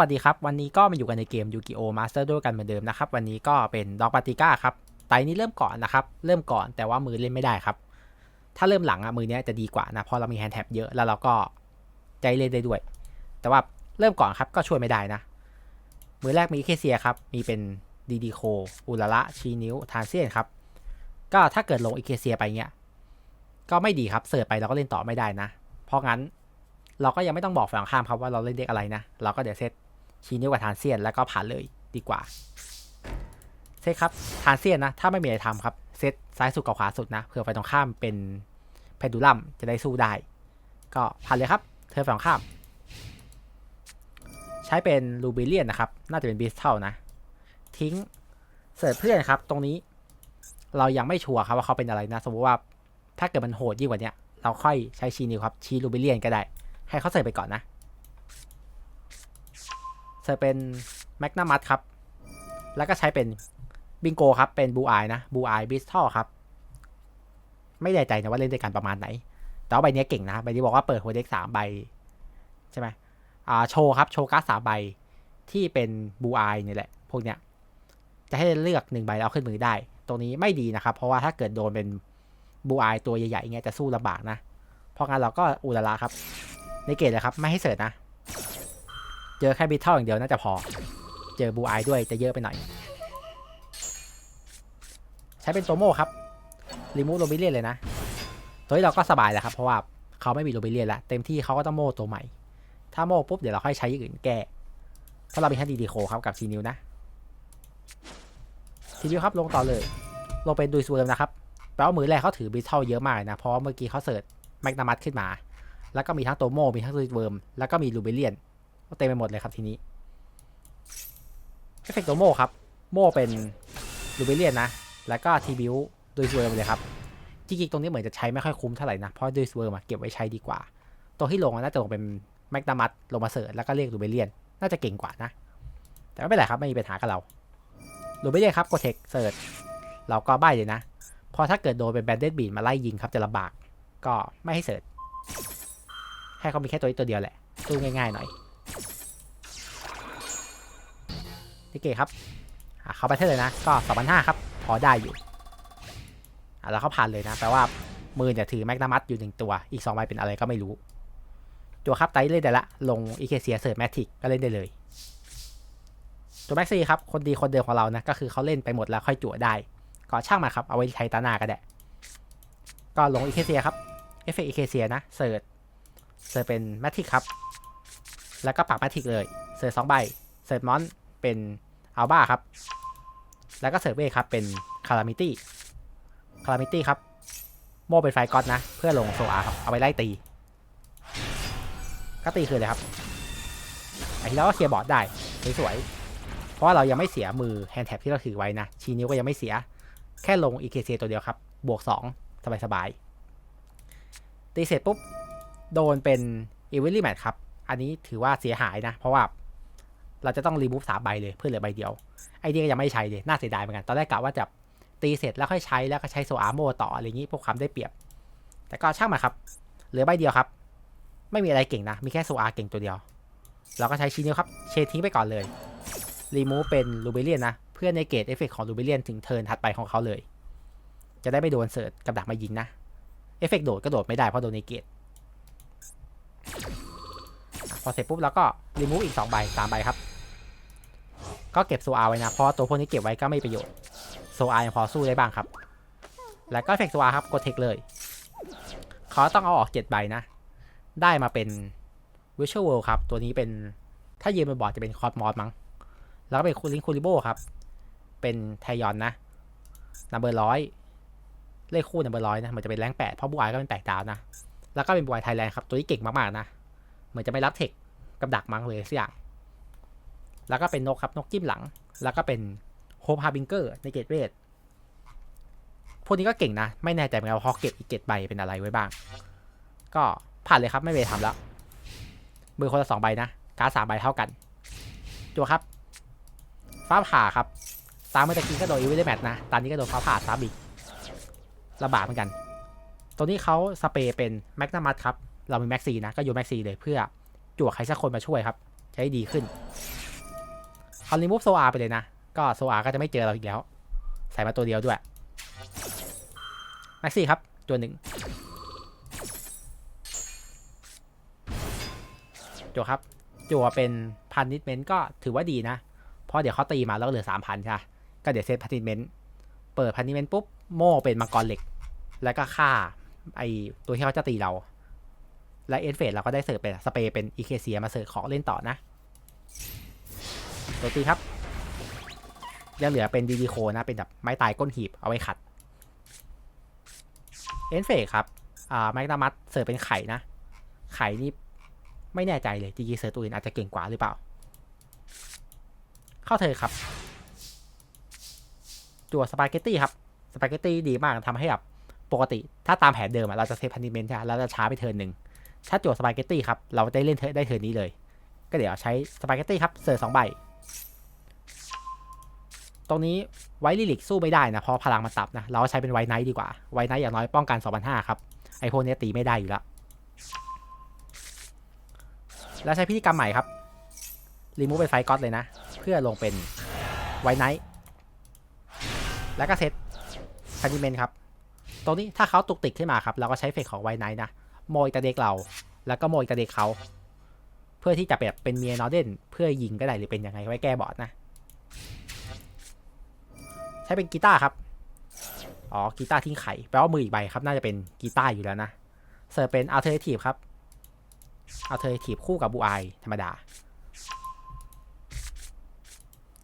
วัสดีครับ วันนี้ก็มาอยู่กันในเกมยูกิโอมาสเตอร์ด้วยกันเหมือนเดิมนะครับ วันนี้ก็เป็นด็อกปาติก้าครับไตนี้เริ่มก่อนนะครับ เริ่มก่อนแต่ว่ามือเล่นไม่ได้ครับ ถ้าเริ่มหลังอะมือเนี้ยจะดีกว่านะเพราะเรามีแฮนด์แท็บเยอะแล้วเราก็ใจเล่นได้ด้วย แต่ว่าเริ่มก่อนครับก็ช่วยไม่ได้นะ มือแรกมีเคเซียครับมีเป็นดีดีโคอุลาระชีนิ้วทานเซียนครับก็ถ้าเกิดลงอีเคเซียไปเงี้ยก็ไม่ดีครับเสิร์ฟไปเราก็เล่นต่อไม่ได้นะ เพราะงั้นเราก็ยังไม่ต้องบอกฝั่งข้ามครับว่าเราเล่นเด็กอะไรนะ เราก็เดี๋ยวเซต ชีนิ้วกับทานเซียนแล้วก็ผ่านเลยดีกว่าเซตครับทานเซียนนะ ถ้าไม่มีอะไรทำครับ เซตซ้ายสุดกับขวาสุดนะเผื่อไฟตรงข้ามเป็นเพดูลัมจะได้สู้ได้ ก็ผ่านเลยครับ เธอฝั่งข้าม ใช้เป็นลูบิเลียนนะครับ น่าจะเป็นบิสเทลนะ ทิ้งเสิร์ฟเพื่อนครับ ตรงนี้เรายังไม่ชัวร์ครับว่าเขาเป็นอะไรนะ สมมติว่าถ้าเกิดมันโหดยิ่งกว่านี้เราค่อยใช้ชีนิวครับชีลูบิเลียนก็ได้ ให้เขาเสิร์ฟไปก่อนนะ เสิร์ฟเป็นแมกนามัสครับ แล้วก็ใช้เป็นบิงโกครับ เป็นบูอายนะบูอายบิสทอลครับ ไม่แน่ใจนะว่าเล่นด้วยกันประมาณไหน แต่ว่าใบนี้เก่งนะใบนี้บอกว่าเปิดหัวเด็กสามใบ ใช่ไหมอ่าโชว์ครับ โชว์การ์ดสามใบที่เป็นบูอายนี่แหละ พวกเนี้ย จะให้เลือกหนึ่งใบแล้วขึ้นมือได้ ตรงนี้ไม่ดีนะครับ เพราะว่าถ้าเกิดโดนเป็นบูอายตัวใหญ่ๆเงี้ยจะสู้ลำบากนะ เพราะงั้นเราก็อุลาระครับ ในเกตเลยครับ ไม่ให้เสิร์ชนะ เจอแค่บิทเทิลอย่างเดียวน่าจะพอ เจอบูไอด้วยจะเยอะไปหน่อย ใช้เป็นโตโมครับรีมูฟโรบิเลียนเลยนะ ตัวนี้เราก็สบายแล้วครับ เพราะว่าเขาไม่มีโรบิเลียนแล้ว เต็มที่เขาก็ต้องโมตัวใหม่ ถ้าโม่ปุ๊บเดี๋ยวเราค่อยใช้อย่างอื่นแก้เพราะเรามีแค่ดีดีโคครับกับซีนิวนะซีนิวครับลงต่อเลย ลงเป็นดุยซูเดิมนะครับแปลว่ามือแรกเขาถือบิทเทิลเยอะมากนะ เพราะเมื่อกี้เขาเสิร์ชแมกนามัสขึ้นมา แล้วก็มีทั้งโตโมมีทั้งซูเวิร์มแล้วก็มีลูเบเลียน เต็มไปหมดเลยครับทีนี้เอฟเฟกต์โตโม่ครับ โม่เป็นลูเบเลียนนะ แล้วก็ทีบิวโดยซูเวิร์มเลยครับจริงๆตรงนี้เหมือนจะใช้ไม่ค่อยคุ้มเท่าไหร่นะ เพราะโดยซูเวิร์มเก็บไว้ใช้ดีกว่า ตัวที่ลงน่าจะลงเป็นแมกนามัสลงมาเสิร์ชแล้วก็เรียกลูเบเลียน น่าจะเก่งกว่านะ แต่ไม่เป็นไรครับไม่มีปัญหากับเราลูเบเลียนครับโกเทคเสิร์ชเราก็ใบเลยนะพราะถ้าเกิดโดนเป็นแบนเดดบีดมาไล่ยิงครับจะลำบาก ก็ไม่ให้เสิร์ชให้เขามีแค่ตัวนี้ตัวเดียวแหละสู้ง่ายๆหน่อย นี่เก๋ครับเขาไปเท่าเลยนะ ก็สองพันห้าครับ พอได้อยู่แล้วเขาผ่านเลยนะ แปลว่ามือเนี่ยถือแมกนามัสอยู่หนึ่งตัว อีกสองใบเป็นอะไรก็ไม่รู้ ตัวครับไตเล่นได้ละ ลงอีเคเซียเสิร์ฟแมทิกก็เล่นได้เลย ตัวแม็กซี่ครับ คนดีคนเดิมของเรานะ ก็คือเขาเล่นไปหมดแล้วค่อยจั่วได้ ก็ช่างมาครับ เอาไว้ใช้ตาหน้าก็ได้ ก็ลงอีเคเซียครับ เอฟเฟกอีเคเซียนะ เสิร์ชเสิร์ฟเป็นแมทิกครับ แล้วก็ปักแมทิกเลย เสิร์ฟสองใบ เสิร์ฟมอนเป็นอัลบ้าครับ แล้วก็เสิร์ฟเวครับเป็นคารามิตี้ คารามิตี้ครับ โม่เป็นไฟก๊อตนะ เพื่อลงโซอาครับ เอาไปไล่ตี ก็ตีคืนเลยครับไอ้ที่เราก็เคลียร์บอร์ดได้สวยๆเพราะว่าเรายังไม่เสียมือแฮนด์แท็บที่เราถือไว้นะ ชีนิ้วก็ยังไม่เสีย แค่ลงอีเคเตัวเดียวครับ บวก 2 สบายๆตีเสร็จปุ๊บ โดนเป็นอีเวลลี่แมทครับ อันนี้ถือว่าเสียหายนะ เพราะว่าเราจะต้องรีมูฟสามใบเลยเพื่อเหลือใบเดียว ไอเดียก็ยังไม่ใช้เลย น่าเสียดายเหมือนกัน ตอนแรกกะว่าจะตีเสร็จแล้วค่อยใช้แล้วก็ใช้โซอาร์โมต่ออะไรอย่างนี้พวกความได้เปรียบ แต่ก็ช่างมาครับ เหลือใบเดียวครับ ไม่มีอะไรเก่งนะ มีแค่โซอาร์เก่งตัวเดียว เราก็ใช้ชิ้นเดียวครับ เชดทิ้งไปก่อนเลย รีมูฟเป็นลูเบเลียนนะ เพื่อในเกตเอฟเฟกของลูเบเลียนถึงเทิร์นถัดไปของเขาเลย จะได้ไม่โดนเสิร์ตกับดักมายิงนะ เอฟเฟกโดดก็โดดไม่ได้เพราะโดนในเกต อเสร็จปุ๊บแล้วก็รีมูฟอีก2ใบ3ใบครับ ก็เก็บโซอาไว้นะ เพราะตัวพวกนี้เก็บไว้ก็ไม่ประโยชน์โซอายังพอสู้ได้บ้างครับ แล้วก็เฟกโซอาครับกดเทคเลย เขาต้องเอาออก7ใบนะ ได้มาเป็น Virtual World ครับ ตัวนี้เป็นถ้ายืนบนบอร์ดจะเป็นคอร์ดมอสมั้ง แล้วก็เป็นคูลิงคูลิโบครับ เป็นไทยอนนะนัมเบอร์ร้อยเลขคู่นัมเบอร์ร้อยนะมันจะเป็นแรงแปดเพราะบูไอก็เป็นแปดดาวนะ แล้วก็เป็นบูไอไทยแลนด์ครับ ตัวนี้เก่งมากๆนะ มือนจะไม่รับเทคกับดักมั้งเลยสักอย่าง แล้วก็เป็นนกครับนกจิ้มหลัง แล้วก็เป็นโฮมฮาบิงเกอร์ในเกตเวทพวกนี้ก็เก่งนะ ไม่แน่ใจเหมือนกันว่าเขาเก็บอีกเกตใบเป็นอะไรไว้บ้าง ก็ผ่านเลยครับไม่เวทำแล้ว มือคนละสองใบนะการสามใบเท่ากันจัวครับ ฟ้าผ่าครับ ตามเมื่อกี้ก็โดนอีวิลแมทนะ ตอนนี้ก็โดนฟ้าผ่าซ้ำอีกลำบากเหมือนกัน ตัวนี้เขาสเปรย์เป็นแมกนามัสครับ เรามีแม็กซีนะก็โยนแม็กซีเลยเพื่อจั่วใครสักคนมาช่วยครับ จะได้ดีขึ้นเอารีมูฟโซอาไปเลยนะ ก็โซอาก็จะไม่เจอเราอีกแล้ว ใส่มาตัวเดียวด้วยแม็กซี่ครับตัวหนึ่งจัวครับจัวเป็นพันนิดเมนก็ถือว่าดีนะ เพราะเดี๋ยวเขาตีมาแล้วก็เหลือสามพันใช่ ก็เดี๋ยวเซตพันนิดเมนเปิดพันนิดเมนปุ๊บโม่เป็นมังกรเหล็ก แล้วก็ฆ่าไอตัวที่เขาจะตีเรา และเอ็นเฟสเราก็ได้เสิร์ฟเป็นสเปรย์เป็นอีเคเซียมาเสิร์ฟของเล่นต่อนะตัวตีครับ ยังเหลือเป็นดีดีโคนะ เป็นแบบไม้ตายก้นหีบเอาไว้ขัด เอ็นเฟสครับ อ่าไมกนามัสเสิร์ฟเป็นไข่นะ ไข่นี่ไม่แน่ใจเลยจริงๆเสิร์ฟตัวอื่นอาจจะเก่งกว่าหรือเปล่า เข้าเธอครับจั่วสปาเกตตี้ครับ สปาเกตตี้ดีมากทำให้แบบปกติ ถ้าตามแผนเดิมอะเราจะเซฟพันนิเมนต์ใช่แล้วจะช้าไปเทินหนึ่ง ถ้าจั่วสปาเกตตี้ครับ เราได้เล่นเทิร์นได้เทิร์นนี้เลย ก็เดี๋ยวใช้สปาเกตตี้ครับ เสิร์ฟสองใบ ตรงนี้ไวลิลิกสู้ไม่ได้นะ เพราะพลังมันตับนะ เราใช้เป็นไวไนท์ดีกว่า ไวไนท์อย่างน้อยป้องกัน2,500ครับ ไอพวกนี้ตีไม่ได้อยู่แล้ว แล้วใช้พิธีกรรมใหม่ครับ รีมูฟเป็นไฟก๊อตเลยนะ เพื่อลงเป็นไวไนท์ แล้วก็เซตพันดิเมนครับ ตรงนี้ถ้าเขาตุกติกขึ้นมาครับ เราก็ใช้เฟกของไวไนท์นะ โมยตะเด็กเรา แล้วก็โมยตะเด็กเขาเพื่อที่จะแบบเป็นเมียนอเดนเพื่อยิงก็ได้หรือเป็นยังไงไว้แก้บอดนะ ใช้เป็นกีตาร์ครับ อ๋อกีตาร์ทิ้งไข่แปลว่ามืออีกใบครับ น่าจะเป็นกีตาร์อยู่แล้วนะเสิร์ฟเป็นอัลเทอร์เนทีฟครับอัลเทอร์เนทีฟคู่กับบูไอธรรมดา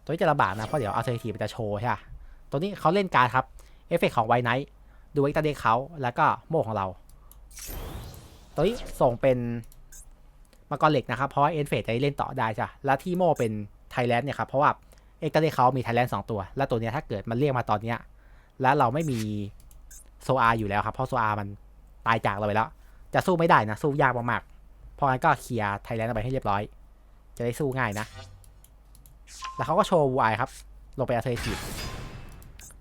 ตัวนี้จะลำบากนะ เพราะเดี๋ยวอัลเทอร์เนทีฟมันจะโชว์ใช่ปะตัวนี้เขาเล่นการดครับ เอฟเฟกของไวไนท์ดูเอ็กตาเด็กเขาแล้วก็โม่ของเรา ตัวนี้ส่งเป็นมังกรเหล็กนะครับ เพราะเอ็นเฟสจะได้เล่นต่อได้จ้ะแล้วที่โมเป็นไทยแลนด์เนี่ยครับ เพราะว่าเอ็กตเดเขามีไทยแลนด์สองตัว แล้วตัวเนี้ยถ้าเกิดมันเรียกมาตอนเนี้ยแล้วเราไม่มีโซอาอยู่แล้วครับเพราะโซอามันตายจากเราไปแล้ว จะสู้ไม่ได้นะ สู้ยากมากๆเพราะงั้นก็เคลียร์ไทยแลนด์ไปให้เรียบร้อย จะได้สู้ง่ายนะ แล้วเขาก็โชว์วูไอครับ ลงไปอัลเทอร์ทีฟ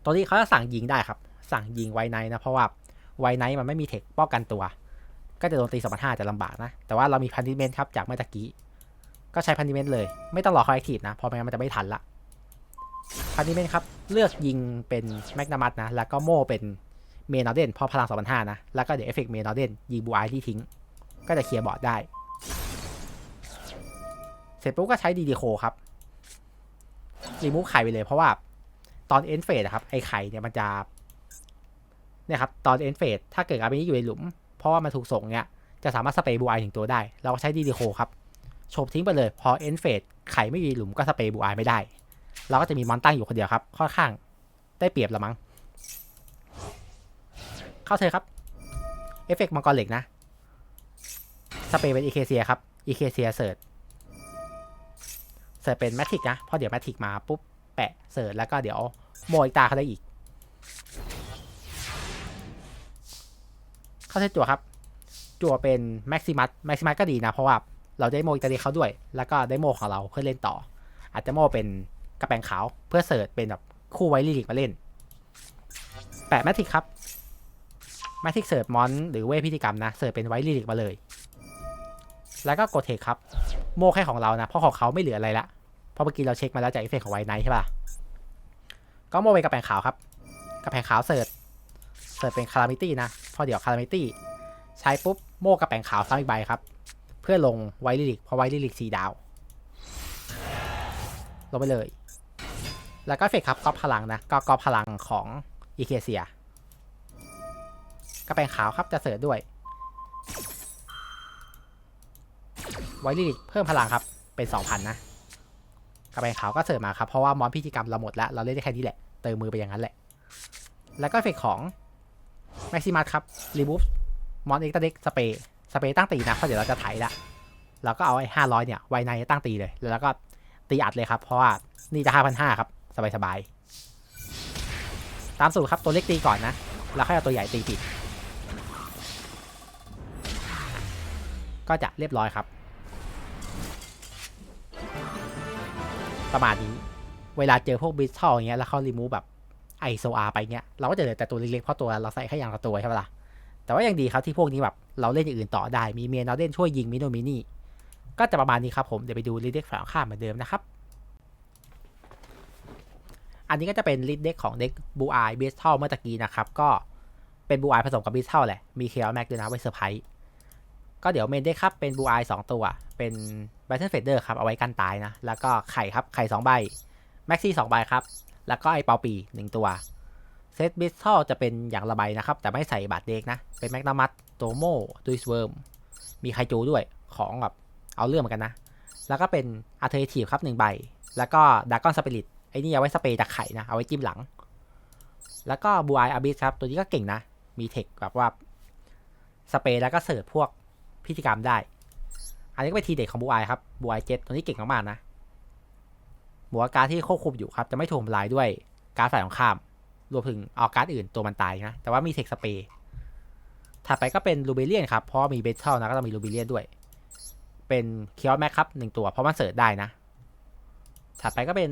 ตัวนี้เขาจะสั่งยิงได้ครับ สั่งยิงไวไนท์นะเพราะว่าไวไนท์มันไม่มีเทคป้องกันตัว ก็จะโดนตีสองพันห้าจะลำบากนะ แต่ว่าเรามีพันธิเมนต์ครับจากเมื่อตะกี้ ก็ใช้พันธิเมนต์เลย ไม่ต้องรอคอยแอคทีฟนะเพราะไม่งั้นมันจะไม่ทันละ พันธิเมนครับ เลือกยิงเป็นแมกนามัสนะ แล้วก็โม่เป็นเมนอเดนพราะพลัง2,500นะ แล้วก็เดี๋ยวเอฟเฟกต์เมนอเดนยิงบูไอที่ทิ้ง ก็จะเคลียร์บอร์ดได้ เสร็จปุ๊บก็ใช้ดีดีโคครับรีมูฟไข่ไปเลยเพราะว่าตอนเอ็นเฟสครับไอไข่เนี่ยมันจะเนี่ยครับตอนเอ็นเฟสถ้าเกิดอาร์บีนี้อยู่ในหลุม เพราะว่ามันถูกส่งเนี่ยจะสามารถสเปรย์บูไอถึงตัวได้ เราก็ใช้ดีดีโคครับโฉบทิ้งไปเลย พอเอ็นเฟสไข่ไม่อยู่ในหลุมก็สเปรย์บูไอไม่ได้ เราก็จะมีมอนตั้งอยู่คนเดียวครับค่อนข้างได้เปรียบละมั้งเข้าเธอครับเอฟเฟกต์มังกรเหล็กนะสเปรย์เป็นอีเคเซียครับอีเคเซียเสิร์ชเสิร์ชเป็นแมทริกนะเพราะเดี๋ยวแมทริกมาปุ๊บแปะเสิร์ชแล้วก็เดี๋ยวโมยตาเขาได้อีก เข้าเธอจั่วครับ จั่วเป็นแม็กซิมัสแม็กซิมัสก็ดีนะ เพราะว่าเราได้โมยตาเด็กเขาด้วย แล้วก็ได้โมของเราเพื่อเล่นต่อ อาจจะโมเป็นกระแปงขาวเพื่อเสิร์ชเป็นแบบคู่ไวลิลิกมาเล่นแปะแมทริกครับแมทริกเสิร์ชมอนหรือเวทพิธีกรรมนะเสิร์ชเป็นไวลิลิกมาเลย แล้วก็กดเทคครับโมแค่ของเรานะเพราะของเขาไม่เหลืออะไรละเพราะเมื่อกี้เราเช็คมาแล้วจากเอฟเฟกของไวไนท์ใช่ป่ะก็โมเป็นกระแปงขาวครับกระแปงขาวเสิร์ช ร์ชเป็นคารามิตี้นะพอเดี๋ยวคารามิตี้ใช้ปุ๊บโม่กระแปงขาวซ้ำอีกใบครับ เพื่อลงไวลิลิกเพราะไวลิลิกสีดาว ลงไปเลย แล้วก็เฟกครับก๊อปพลังนะก็ก๊อปพลังของอีเคเซียกระแปงขาวครับจะเสิร์ชด้วย ไวลิลิกเพิ่มพลังครับเป็น 2,000 นะกระแปงขาวก็เสิร์ชมาครับเพราะว่ามอนพิธีกรรมเราหมดแล้วเราเล่นได้แค่นี้แหละเติมมือไปอย่างนั้นแหละ แล้วก็เฟกของ แม็กซิมัสครับรีมูฟมอนเอ็กซ์เด็กสเปย์สเปย์ตั้งตีนะเพราะเดี๋ยวเราจะไถละเราก็เอาไอ้ห้าร้อยเนี่ย ไวในตั้งตีเลย แล้วก็ตีอัดเลยครับ เพราะว่านี่จะห้าพันห้าครับ สบายสบายตามสูตรครับตัวเล็กตีก่อนนะ แล้วค่อยเอาตัวใหญ่ตีปิด ก็จะเรียบร้อยครับ ประมาณนี้ เวลาเจอพวกบิสทอลอย่างเงี้ยแล้วเขารีมูฟแบบ ไอโซอาไปเงี้ยเราก็จะเหลือแต่ตัวเล็กๆเพราะตัวเราใส่แค่อย่างละตัวใช่ปะล่ะแต่ว่ายังดีครับที่พวกนี้แบบเราเล่นอย่างอื่นต่อได้มีเมียนอเดนช่วยยิงมิโนมินี่ก็จะประมาณนี้ครับผมเดี๋ยวไปดูลิเด็กฝั่งข้ามเหมือนเดิมนะครับอันนี้ก็จะเป็นลิเด็กของเด็กบูอายเบสเทลเมื่อตะกี้นะครับก็เป็นบูอายผสมกับเบสเทลแหละมีเคอแม็กด้วยนะไว้เซอร์ไพรส์ก็เดี๋ยวเมนเด็กครับเป็นบูอายสองตัว เป็นแบทเทิลเฟเดอร์ครับเอาไว้กันตายนะ แล้วก็ไข่ครับไข่สองใบแม็กซี่สองใบครับ แล้วก็ไอเปาปีหนึ่งตัว เซตบิสทอลจะเป็นอย่างละใบนะครับ แต่ไม่ใส่บัตรเด็กนะ เป็นแมกนามัสโตโมดุยสเวิร์ม มีไคจูด้วย ของแบบเอาเรื่องเหมือนกันนะ แล้วก็เป็นอัลเทอร์ทีฟครับหนึ่งใบ แล้วก็ดากอนสปิริต ไอ้นี่เอาไว้สเปรย์จากไข่นะ เอาไว้จิ้มหลัง แล้วก็บูไออาบิสครับ ตัวนี้ก็เก่งนะ มีเทคแบบว่าสเปรย์แล้วก็เสิร์ฟพวกพิธีกรรมได้ อันนี้ก็เป็นทีเด็ดของบูไอครับ บูไอเจ็ตตัวนี้เก่งมากๆนะ บัวการดที่ควบคุมอยู่ครับ จะไม่ถูกทำลายด้วยการดฝ่ายของข้าม รวมถึงเอาการ์ดอื่นตัวมันตายนะ แต่ว่ามีเทคสเปรย์ถัดไปก็เป็นลูเบเลียนครับ เพราะมีเบสเทลนะก็ต้องมีลูเบเลียนด้วย เป็นเคียวแม็กครับหนึ่งตัว เพราะมันเสิร์ชได้นะ ถัดไปก็เป็น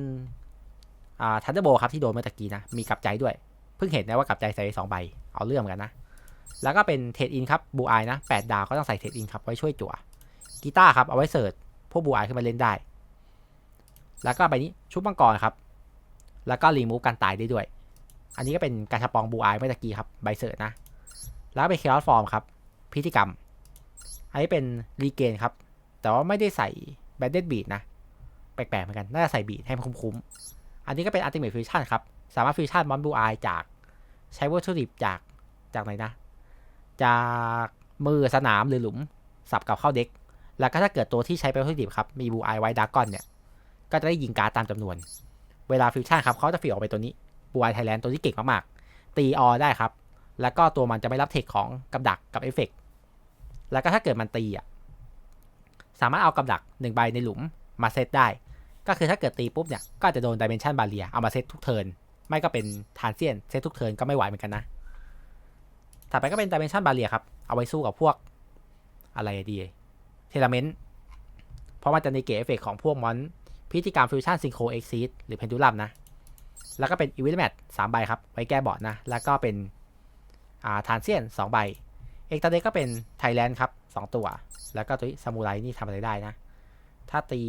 อ่าทันเดอร์โบครับที่โดนเมื่อตะกี้นะ มีกลับใจด้วย เพิ่งเห็นนะว่ากลับใจใส่สองใบ เอาเรื่องเหมือนกันนะ แล้วก็เป็นเทรดอินครับบูไอนะแปดดาวก็ต้องใส่เทรดอินครับไว้ช่วยจั่วกีตาร์ครับเอาไว้เสิร์ชพวกบูไอขึ้นมาเล่นได้ แล้วก็ใบนี้ชุบมังกรครับ แล้วก็รีมูฟการตายได้ด้วย อันนี้ก็เป็นการชปองบูไอเมื่อตะกี้ครับใบเสิร์ชนะ แล้วก็เป็นเคอร์ฟอร์มครับ พิธีกรรม อันนี้เป็นรีเกนครับ แต่ว่าไม่ได้ใส่แบนเดดบีดนะ แปลกๆเหมือนกัน น่าจะใส่บีดให้มันคุ้มๆ อันนี้ก็เป็นอัลติเมทฟิวชั่นครับ สามารถฟิวชั่นมอนบูไอจากใช้วัตถุดิบจากจากไหนนะ จากมือสนามหรือหลุม สับกลับเข้าเด็ก แล้วก็ถ้าเกิดตัวที่ใช้เป็นวัตถุดิบครับ มีบูไอไว้ดากอนเนี่ย ก็จะได้ยิงการ์ดตามจำนวน เวลาฟิวชั่นครับเขาจะฟิวออกไปตัวนี้บูไอไทยแลนด์ตัวที่เก่งมากๆ ตีออได้ครับ แล้วก็ตัวมันจะไม่รับเทคของกับดักกับเอฟเฟกต์แล้วก็ถ้าเกิดมันตีอะ สามารถเอากับดักหนึ่งใบในหลุมมาเซตได้ ก็คือถ้าเกิดตีปุ๊บเนี่ยก็จจะโดนดิเมนชันบาเรียเอามาเซตทุกเทิร์น ไม่ก็เป็นทานเซียนเซตทุกเทิร์นก็ไม่ไหวเหมือนกันนะ ถัดไปก็เป็นดิเมนชันบาเรียครับ เอาไว้สู้กับพวกอะไรดี เทเลเมนต์ เพราะมันจะในเกตเอฟเฟกของพวกมอน พิธีกรรมฟิวชั่นซิงโครเอ็กซิสหรือเพนดูลัมนะ แล้วก็เป็นอีวิลแมทสามใบครับ ไว้แก้บอร์ดนะ แล้วก็เป็นอ่าทานเซียนสองใบ เอกตาเดก็เป็นไทยแลนด์ครับสองตัว แล้วก็ตัวซามูไรนี่ทำอะไรได้นะ ถ้าตี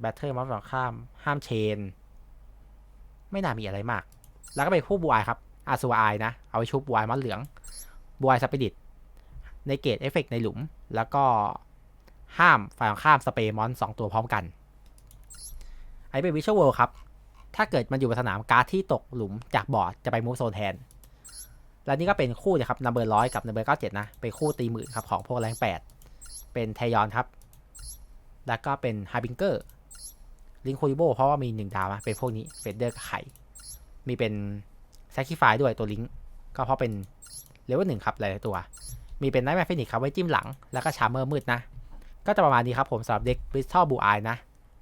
แบตเตอร์มอสฝั่งข้ามห้ามเชน ไม่น่ามีอะไรมาก แล้วก็เป็นผู้บูไอครับอาซูไอนะ เอาไว้ชุบบูไอมอนเหลืองบูไอสปิริตในเกตเอฟเฟกในหลุม แล้วก็ห้ามฝ่ายของข้ามสเปรย์มอนสองตัวพร้อมกัน ไอเป็นวิชวลเวิลครับ ถ้าเกิดมันอยู่บนสนามการ์ดที่ตกหลุมจากบอร์ดจะไปมูฟโซนแทน และนี่ก็เป็นคู่นะครับนัมเบอร์ร้อยกับนัมเบอร์เก้าเจ็ดนะ เป็นคู่ตีหมื่นครับของพวกแรงแปดเป็นไทยอนครับ แล้วก็เป็นฮาบิงเกอร์ ลิงคูริโบเพราะว่ามีหนึ่งดาวนะเป็นพวกนี้เฟดเดอร์กับไข่มีเป็นแซคคิฟายด้วยตัวลิงก์ก็เพราะเป็นเลเวลหนึ่งครับหลายๆตัว มีเป็นไนท์แมฟฟินิกครับไว้จิ้มหลัง แล้วก็ชาร์เมอร์มืดนะ ก็จะประมาณนี้ครับผมสำหรับเด็กบริสตอลบูไอนะ